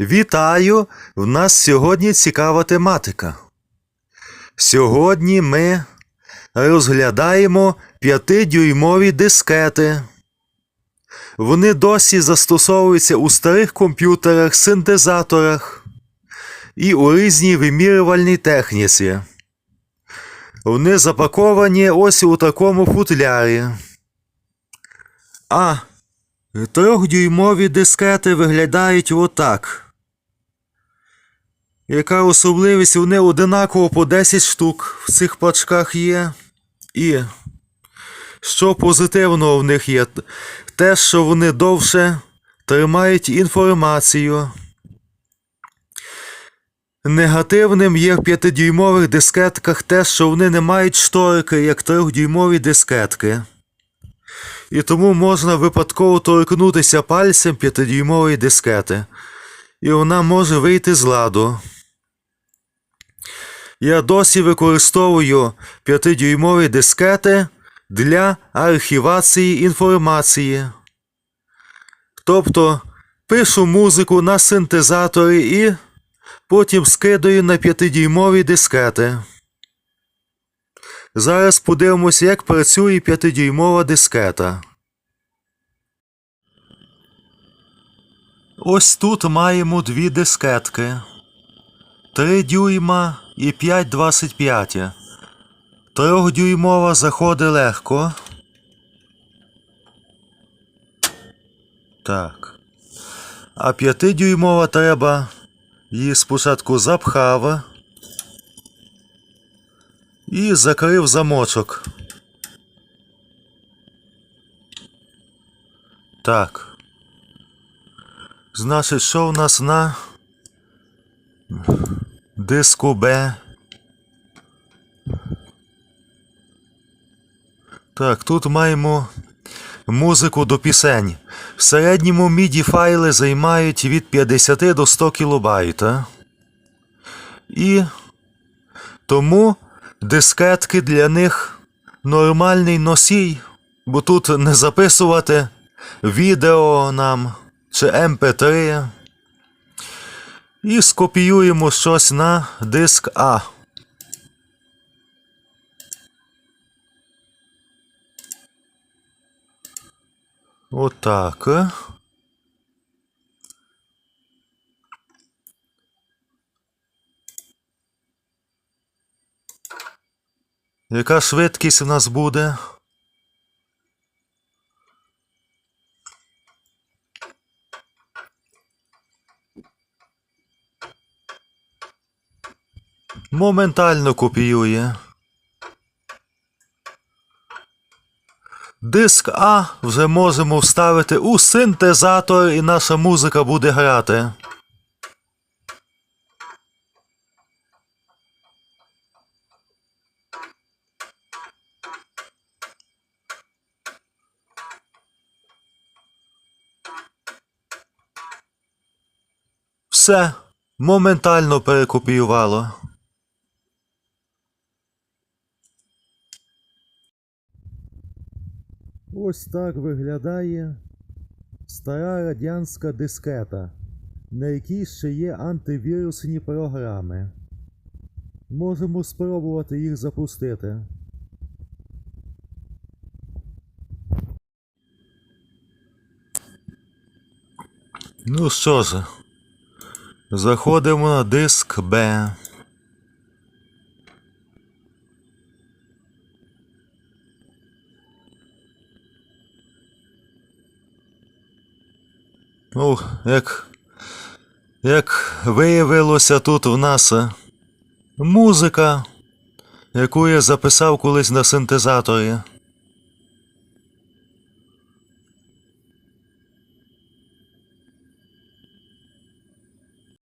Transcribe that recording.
Вітаю! В нас сьогодні цікава тематика. Сьогодні ми розглядаємо 5-дюймові дискети. Вони досі застосовуються у старих комп'ютерах, синтезаторах і у різній вимірювальній техніці. Вони запаковані ось у такому футлярі. А трьохдюймові дискети виглядають отак. Яка особливість? Вони одинаково по 10 штук в цих пачках є. І що позитивного в них є? Те, що вони довше тримають інформацію. Негативним є в 5-дюймових дискетках те, що вони не мають шторики, як 3-дюймові дискетки. І тому можна випадково торкнутися пальцем 5-дюймової дискети. І вона може вийти з ладу. Я досі використовую 5-дюймові дискети для архівації інформації. Тобто пишу музику на синтезаторі і потім скидаю на 5-дюймові дискети. Зараз подивимося, як працює 5-дюймова дискета. Ось тут маємо дві дискетки. 3 дюйма і 5,25. Трьохдюймова заходить легко. Так. А 5-дюймова треба її спочатку запхав і закрив замочок. Так. Значить, що в нас на диску Б? Так, тут маємо музику до пісень. В середньому MIDI файли займають від 50 до 100 кілобайт. а? І тому дискетки для них нормальний носій, бо тут не записувати відео нам чи MP3. І скопіюємо щось на диск А. Отак. Яка швидкість у нас буде? Моментально копіює. Диск А вже можемо вставити у синтезатор і наша музика буде грати. Все моментально перекопіювало. Ось так виглядає стара радянська дискета, на якій ще є антивірусні програми. Можемо спробувати їх запустити. Ну що ж, заходимо на диск Б. Ну, як, як виявилося тут в нас е, музика, яку я записав колись на синтезаторі.